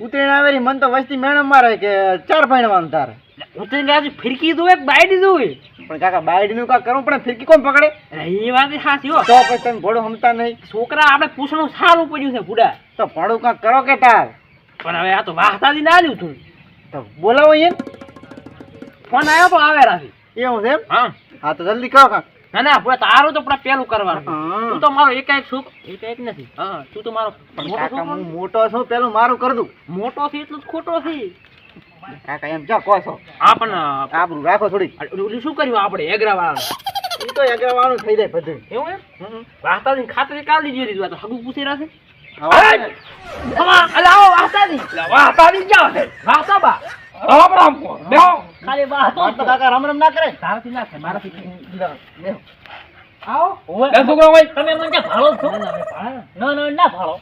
ઉતરીને આવેલી મન તો વસ્તી મેણમ મારે કે ચાર ભણવાનું તારે. ઉતરીને આજે ફિરકી દો એક બાઈડી દો પણ કાકા બાયડીનું કાંઈ કરવું પડે ફિરકી કોણ પકડે? એ વાત સાચી હો. તો પછી તમે ભોળો હમતા નહીં. છોકરા આપણે પૂછણું સારું પડ્યું છે બુડા તો ભણું કાંક કરો કે તાર? પણ હવે આ તો વાહતાથી ના આવ્યું તું. તો બોલાવો એને ફોન આવ્યો તો આવે રાથી એવું છે હા. હા તો જલ્દી કહો કાંક. ના ના હવે તારું તો પણ પેલું કરવાનું. તું તો મારો એકાએક છોક એક નથી. હા તું તો મારો હું મોટો છું પેલું મારું કર દઉં. મોટો છે એટલું જ ખોટો છે. કાકા એમ જો કહો છો. હા પણ આબરું રાખો થોડી શું કર્યું? આપણે એગરા વાળા એ તો અગરવાનું થઈ જાય બધું. એવું એમ. વાહતાજી ખાતરી કાઢી દીધી આ તો હગું પૂછી રાખે વાહતાજી ક્યાં છે. વાહતાબા રામ રામ બેહો. ખાલી વાહતો આ તો કાકા રમ રમ ના કરે. તારાથી ના થાય મારાથી. આવો. બે છોકરો હોય તમે મને ભાળો છો? ના ના ના. ભાળો.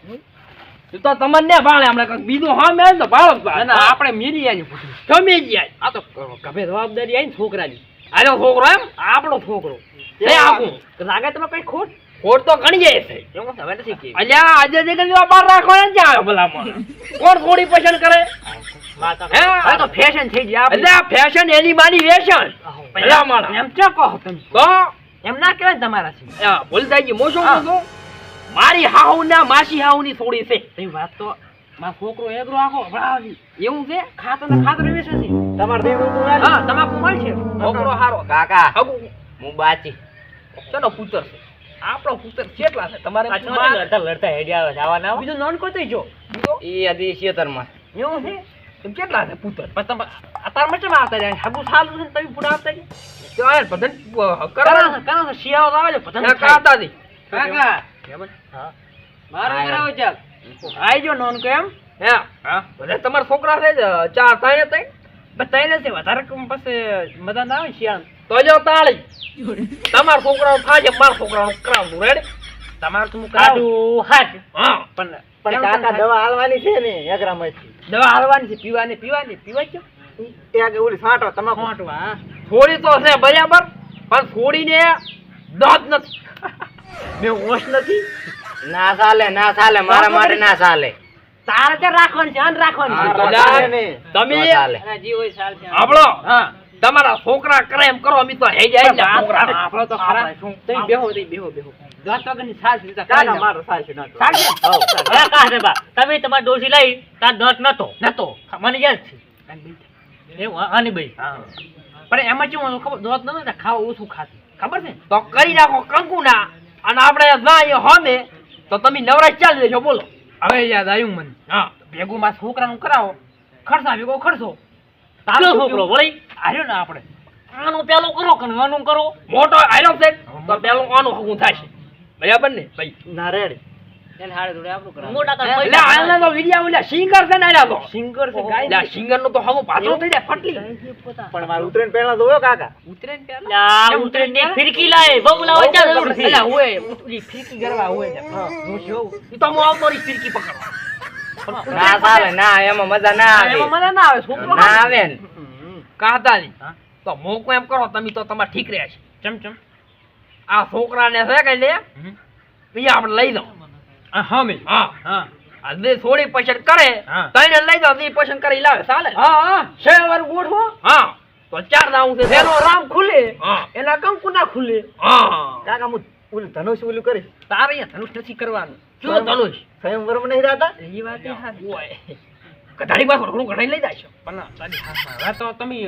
તું તો તમને ને ભાળે હમણાં કંઈક બીજું હા મેં તો ભાળો જ. આપણે મેરી આની પૂછ્યું ગમે જાય આ તો ગભે જવાબદારી આવી છોકરાની. આનો છોકરો એમ આપણો છોકરો. લાગે તમે કઈ ખોટ? ખોટ તો ઘણી જાય છે? એવું હવે નથી કે અલ્યા આજે જે બાર રાખો ને ક્યાં આવે ભલામાં કોણ થોડી પસંદ કરે? હે? આ તો ફેશન થઈ ગયા એટલે આ ફેશન એની માની વેશન પેલા માણસ. એમ કે કહો તમે. તો એમ ના કહેવાય તમારા છે હા ભૂલ થઈ ગઈ મોશો મોશો મારી હાહુ ના માસી હાહુ ની થોડી છે. એ વાત તો મારો છોકરો એગરો આખો ભણાવી એવું છે? ખાતર ને ખાતર વેશે છે. તમારે દેવું હા તમાકુ મળશે છોકરો હારો. કાકા હું બાચી. ચલો પુત્ર છે? આપણો પુત્ર કેટલા છે? તમારે લડતા લડતા હેડ્યા આવે જવાના બીજું નોન કોઈ જો એ ઈ હતી માં એવું છે? એમ કેટલા છે પુત્ર પણ તમે અતાર મચમ આવતા જાય હગુ સાલું છે તમે પૂરા આવતા જાય તો આ બધન કરા કરા શિયાળો આવે છે બધન ખાતા દી કાકા હા. મારું કરાવો ચાલ. આઈજો નોન કે હે. હા. બધા તમારા છોકરા છે ચાર ત્રણ તઈ. બતાઈને છે વધારે પછી મજા ના આવે શિયાળ તો જો તાળી. તમારા છોકરાઓ થાજે મારા છોકરાઓ કરાવવું રેડ તમારું તો હું કરાવું? હાથ હા. પણ પણ કાકા દવા હાલવાની છે ને અગરામાંથી દવા હાલવાની છે પીવાની પીવાની. પીવાય ત્યાં આગળ ઓલી છાંટો તમાકુ. છોટવા થોડી તો છે બરાબર પણ થોડીને દાંત નથી. બે હોશ નથી? ના ચાલે ના ચાલે મારા માટે ના ચાલે. તારે રાખવાની છે અન રાખવાની. તમે ન ચાલે. આપણો હા. તમારા છોકરા કરે એમ કરો અમે તો હે જાય ને. છોકરા આપણો તો ખરા. તે બેહો તે બેહો બેહો. સાસ લીધા મારો ના? હા, બા. તમે તમારી ડોશી લઈ તાર દોત નતો. નતો. મને યાદ છે. એવું આની ભાઈ પણ એમાં કેવું ખબર? દોત નતો ખાવા ઓછું ખાતું. ખબર છે? તો કરી નાખો કંકુના. અને આપણે જાય હોમે તો તમે નવરાશ ચાલી દેજો બોલો. હવે યાદ આવ્યું મને. હા. ભેગું માં છોકરાનું કરાવો. ખર્ચા ભેગો ખર્ચો. કયો છોકરો વળી? હાર્યો ને આપણે આનું પેલું કરો કે આનું કરો? મોટો હાર્યો છે તો પેલું આનું હગું થશે. બરાબર ને? ભાઈ. ના રેડી. મોટા તાર એટલે પૈસા આના તો વિડિયા ઓલા સિંગર છે ને આના તો. સિંગર છે એટલે સિંગરનું. તો હગું પાછળ થઈ જાય ફટલી. પણ મારે ઉતરીને પહેલા જોયો કાકા. ઉતરે ને પેલા લા, ઉતરીને ફિરકી પકડવા. ના ચાલે ના એમાં મજા ના આવે. એમાં મજા ના આવે છોકરો ના આવે ને નહીં. તો મોકો એમ કરો તમે તો તમારે ઠીક રહ્યા છે. ચમ ચમ. આ છોકરાને છે કઈ લે આપણે લઈ દો હા મેં હા. હા. આજે થોડી પસંદ કરે તઈને લઈ દો એ પસંદ કરી લાવે. ચાલે? હા હા. છે વાર ગોઠવો. હા. તો ચાર દાવું છે. એનો રામ ખુલે એના કંકુ ના ખુલે. હા. કાકા હું ઓલું ધનુષ ઓલું કરીશ. તારે ધનુષ નથી કરવાનું. શું ધનુષ. સ્વયંવરમાં નહીં રહેતા એ વાત ઓય. કઢાડી પાસે ઘણું કઢાઈ લઈ જાય છે. પણ તારી હવે તો તમે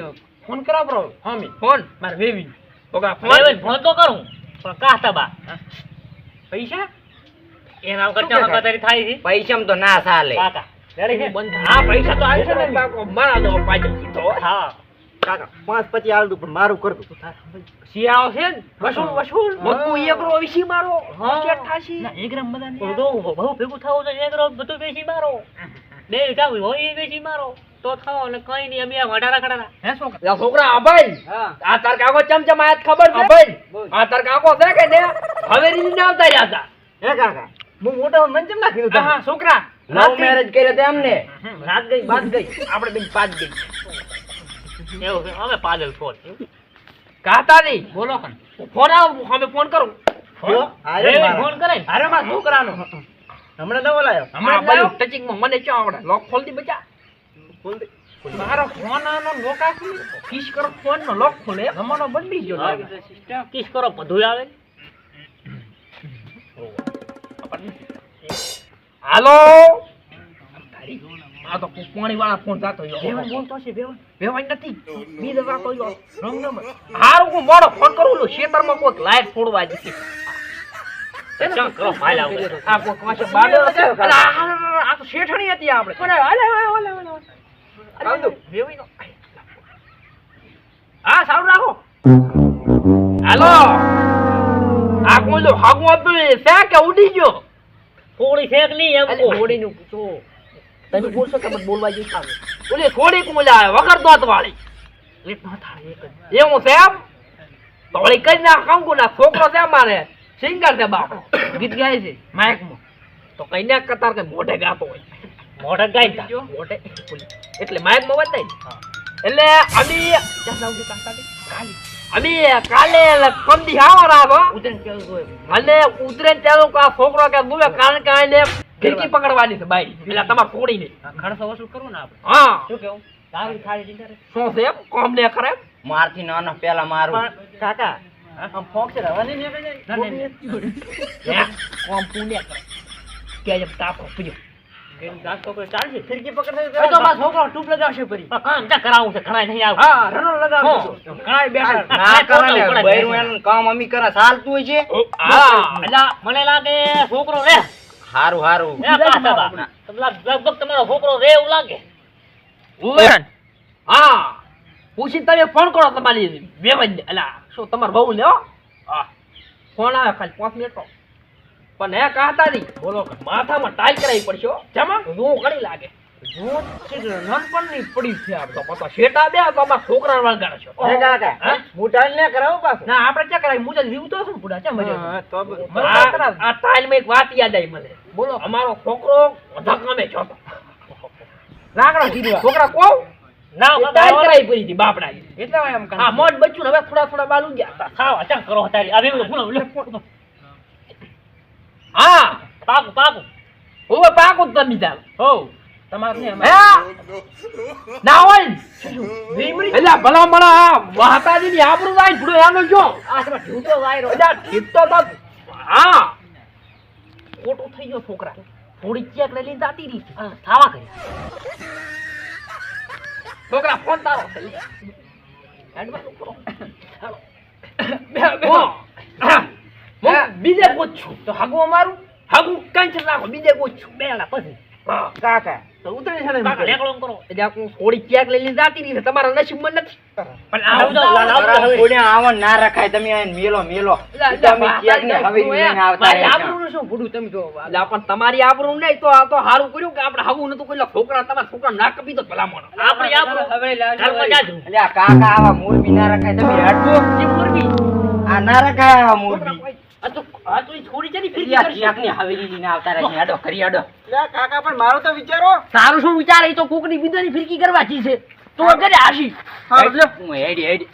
ફોન કરાવ પ્રો હમી. ફોન? મારે વેવી. ઓકા ફોન ફોન તો કરું. પણ કા તબા પૈસા? એના વગર ચાલો કતારી થાય છે? પૈસા તો ના ચાલે. કાકા રેડી છે? બંધ હા પૈસા તો આવી ને. મારા દો પાછળ કીધો. હા. કાકા પાંચ પછી દઉં પણ મારું કરતું શિયાળો છે ને? વસૂલ વસૂલ. મક્કુ એકરો વીસી મારો. હા. શેઠ થાશી. ના, એક બધા નહીં. બહુ ભેગું થવું છે એક ગ્રામ બધું બેસી મારો. બે જાવ હોય એ બેસી મારો. તો થાવ ને કઈ નહીં અમે વડારા ખડારા હે છોકરા? છોકરા આ આ તાર કાકો ચમચમ આયા ખબર છે? ભાઈ. આ તાર કાકો છે કે ને હવે રીત ના આવતા રહ્યા હતા. હે કાકા હું મોટા મન કેમ ના કીધું હા છોકરા લવ મેરેજ કર્યા તે અમને રાત ગઈ બાદ ગઈ. આપણે બેન પાંચ ગઈ. એવું અમે પાડેલ ફોન. કાતાજી બોલો કણ ફોન આવ અમે ફોન કરું. ફોન કરે ને. અરે છોકરાનો. હમણાં નવો લાયો હમણાં બાઈ ટચિંગમાં મને ચા આવડે? લોક ખોલ દી બચા. ખોલ દે. મારો ફોન આનો લોક આખી કિસ કરો ફોન નો લોક ખોલે. જમાનો બદલી ગયો લાગે. કિસ કરો બધું આવે. હાલો? આ તો પાણી વાળા ફોન જાતો બેવન બોલતો છે બેવન વેવાય નથી. બીજો જાતો યો રંગ નંબર હારું હું મોડો ફોન કરું લો. ખેતરમાં કોઈક લાઈટ ફોડવા જશે ચમ કરો ફાઇલ આવે આ બાડો તો શેઠણી હતી આપણે. નો હા સારું રાખો હાલો આ કોઈ તો હાગું હતું છે કે ઉડી ગયો થોડી શેક નહીં એમ. છોડીનું પૂછો. તમે બોલશો કે મને બોલવા જેવું થાય. ઓલી છોડી કોણ લાવે? વગર દોત વાળી. એક ન થાય, એક એવું છે એમ? તો વળી કઈ ના કંકુના છોકરો છે મારે સિંગર છે બાપ. ગીત ગાય છે માઇકમાં. તો કઈ ના કતાર કે મોઢે ગાતો હોય. મોઢે ગાય તા. મોઢે એટલે માઇકમાં બતાય એટલે અમે જાઉં કાલે. અમે કાલે કંદી આવો રાખો ઉતરીને કેવું અને ઉતરે ને ત્યારે છોકરો કે બોલે કારણ કે આને ખીડકી પકડવાની છે બાઈ. એટલે તમારે વસૂલ કરવો ને આપણે? હા. શું કેવું? તારી થાળી શું છે એમ? કોમ ને કરે મારથી નાના પેલા મારું. કાકા આમ ફોક છે નીકળી કે તાપો પીજો છોકરો ટૂપ લગાવશે કરાવું છે ઘણા નહીં આવું રનો બેઠા કામ અમી કરે ચાલતું હોય છે મને લાગે છોકરો રે હારું હારું બા. લગભગ તમારો છોકરો રે એવું લાગે હા પૂછી તમે ફોન કરો તમારી વેવન અલા શું તમારે બહુ લ્યો? હા. ફોન આવે ખાલી પાંચ મિનિટ નો પણ હે નહીં બોલો માથામાં ટાઈ કરાવી પડશે હો. જમા? હું ઘણી લાગે? હું નાનપણની પડી છે આ તો. શેટા બે તો અમારા છોકરાને વળગાડે છે. હે કાકા હું? ટાઈલ ને કરાવું પાછું? ના આપણે ક્યાં જીવતો છું ચા મજા તો આ એક વાત યાદ આવી મને. બોલો. અમારો છોકરો બધા કામે જતો. લાકડા કીધું છોકરા કોણ? ના એ ટાઈલ પડી હતી બાપડા એટલે એમ હા મોજ બચ્ચું હવે થોડા થોડા બાલુ ગયા. ખાવ કરો તારી હવે હા પાકું પાકું. ઓવે પાકો તમે ચાલ હો તમારું ના હોય. એટલે ભલા આ માતાજી ની આબરૂ જાય ભૂડો એનો જો. આ તમે ઢૂંઢો વાયરો. એટલે ઠીક તો તો હા. ખોટું થઈ ગયો છોકરા. થોડી ચેક લઈ લઈને જાતી રહી. છે. કરી. છોકરા ફોન તારો. છે બીજે પૂછું તો હગું અમારું? હગું કઈ છે નાખો બીજે પૂછું બેડા પછી. કાકા. તો ઉતરી છે ને કાકા લેકડો કરો. એટલે હું થોડી ચેક લઈ લઈને જાતી રહી છે તમારા નસીબમાં નથી. પણ આ આવજો, લાલ, આવજો. બરાબર, કોઈને આવન ના રખાય તમે આઈને મેલો મેલો. તમે ક્યાંક ને હવે લઈને આવતા મારી રહેશો. શું ભૂડું? તમે જો એટલે પણ તમારી આબરૂ નહીં તો આ તો સારું કર્યું કે આપણે હાવું નતું કોઈ છોકરા તમારા છોકરા ના કપી તો ભલા મોણો આપણે એટલે કાકા આવા મોરબી ના રખાય તમે જી મોરબી? આ ના રખાય આવા મૂર્તિ આ તો આ તો ઈ છોડી જની ફિરકી કરશે. ની હવેલી લઈને આવતા રહેશે હેડો કરી હેડો. લે કાકા પણ મારો તો વિચારો. સારું શું વિચાર? એ તો કોકની બીજાની ફિરકી કરવા જી છે. તો ઘરે આશી હા, હું હેડી હેડી.